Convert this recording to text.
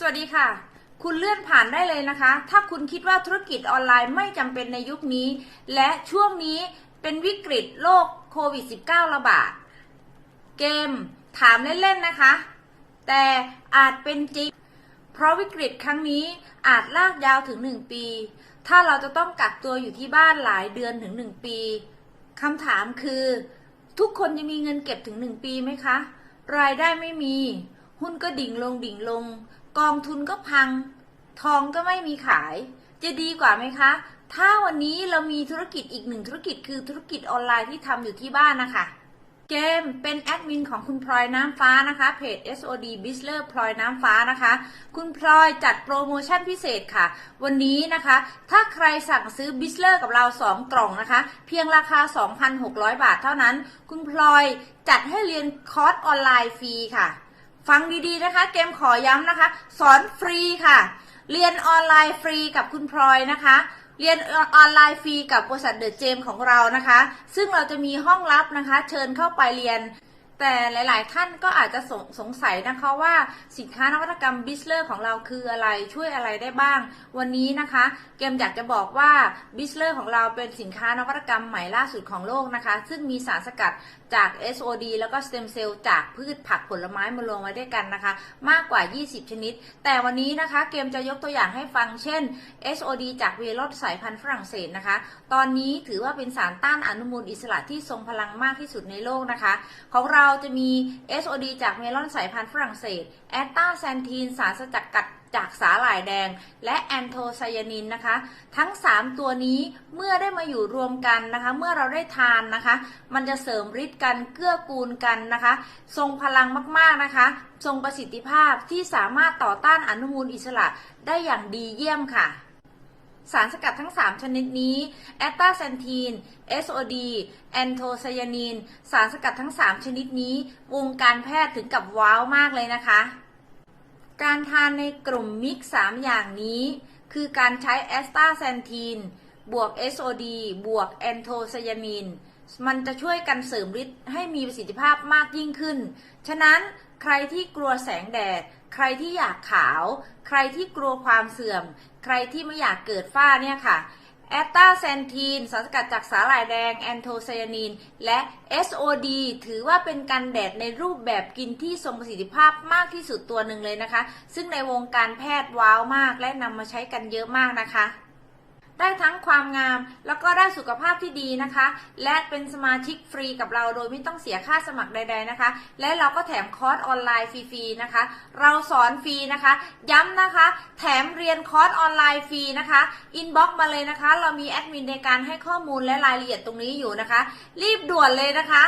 สวัสดีค่ะ คุณเลื่อนผ่านได้เลยนะคะ ถ้าคุณคิดว่าธุรกิจออนไลน์ไม่จำเป็นในยุคนี้ และช่วงนี้เป็นวิกฤตโรคโควิด -19 ระบาด เกมถามเล่น ๆ นะคะ แต่อาจเป็นจริง เพราะวิกฤตครั้งนี้อาจลากยาวถึง 1 ปี ถ้าเราจะต้องกักตัวอยู่ที่บ้านหลายเดือนถึง 1 ปีคำถามคือ ทุกคนจะมีเงินเก็บถึง 1 ปีไหมคะ รายได้ไม่มี หุ้นก็ดิ่งลงดิ่งลง กองทุนก็พัง ทองก็ไม่มีขาย จะดีกว่าไหมคะ ถ้าวันนี้เรามีธุรกิจอีกหนึ่งธุรกิจคือธุรกิจออนไลน์ที่ทำอยู่ที่บ้านนะคะเกมเป็นแอดมินของคุณพลอยน้ำฟ้านะคะเพจ SOD b i z l e r พลอยน้ำฟ้านะคะ คุณพลอยจัดโปรโมชั่นพิเศษค่ะ วันนี้นะคะ ถ้าใครสั่งซื้อ b i z l e r กับเรา 2 กล่องนะคะ เพียงราคา 2,600 บาทเท่านั้น คุณพลอยจัดให้เรียนคอร์สออนไลน์ฟรีค่ะ ฟังดีๆนะคะ เกมขอย้ำนะคะ สอนฟรีค่ะ เรียนออนไลน์ฟรีกับคุณพลอยนะคะ เรียนออนไลน์ฟรีกับบริษัทเดอะเจมของเรานะคะ ซึ่งเราจะมีห้องลับนะคะ เชิญเข้าไปเรียน แต่หลาย ๆ ท่านก็อาจจะสงสงสัยนะคะว่าสินค้านวัตกรรมบิสเลอร์ของเราคืออะไรช่วยอะไรได้บ้าง วันนี้นะคะเกมอยากจะบอกว่าบิสเลอร์ของเราเป็นสินค้านวัตกรรมใหม่ล่าสุดของโลกนะคะ ซึ่งมีสารสกัดจาก SOD แล้วก็สเต็มเซลล์จากพืชผักผลไม้มารวมไว้ด้วยกันนะคะ มากกว่า 20 ชนิด แต่วันนี้นะคะเกมจะยกตัวอย่างให้ฟังเช่น SOD จากเวลอดสายพันธุ์ฝรั่งเศสนะคะ ตอนนี้ถือว่าเป็นสารต้านอนุมูลอิสระที่ทรงพลังมากที่สุดในโลกนะคะ ของเราราจะมี SOD จากเมลอนสายพันธุ์ฝรั่งเศส แอตตาแซนทีนสารสกัดจากสาหร่ายแดง และแอนโทไซยานินนะคะ ทั้ง 3 ตัวนี้เมื่อได้มาอยู่รวมกันนะคะ เมื่อเราได้ทานนะคะ มันจะเสริมฤทธิ์กันเกื้อกูลกันนะคะ ทรงพลังมากๆนะคะ ทรงประสิทธิภาพที่สามารถต่อต้านอนุมูลอิสระได้อย่างดีเยี่ยมค่ะ สารสกัดทั้ง 3 ชนิดนี้แอตตาแซนทีน SOD แอนโทไซยานินสารสกัดทั้ง 3 ชนิดนี้ วงการแพทย์ถึงกับว้าวมากเลยนะคะ การทานในกลุ่มมิกซ์3อย่างนี้ คือการใช้แอสตาแซนทีน บวก SOD บวกแอนโทไซยานิน มันจะช่วยกันเสริมฤทธิ์ให้มีประสิทธิภาพมากยิ่งขึ้น ฉะนั้นใครที่กลัวแสงแดด ใครที่อยากขาว ใครที่กลัวความเสื่อม ใครที่ไม่อยากเกิดฝ้าเนี่ยค่ะแอตตาแซนทีนสารสกัดจากสาหร่ายแดงแอนโทไซยานินและ SOD ถือว่าเป็นกันแดดในรูปแบบกินที่ทรงประสิทธิภาพมากที่สุดตัวหนึ่งเลยนะคะ ซึ่งในวงการแพทย์ว้าวมากและนำมาใช้กันเยอะมากนะคะ ได้ทั้งความงาม แล้วก็ได้สุขภาพที่ดีนะคะ และเป็นสมาชิกฟรีกับเราโดยไม่ต้องเสียค่าสมัครใด ๆนะคะ และเราก็แถมคอร์สออนไลน์ฟรีๆนะคะ เราสอนฟรีนะคะ ย้ำนะคะ แถมเรียนคอร์สออนไลน์ฟรีนะคะอินบ็อกซ์มาเลยนะคะ เรามีแอดมินในการให้ข้อมูลและรายละเอียดตรงนี้อยู่นะคะ รีบด่วนเลยนะคะ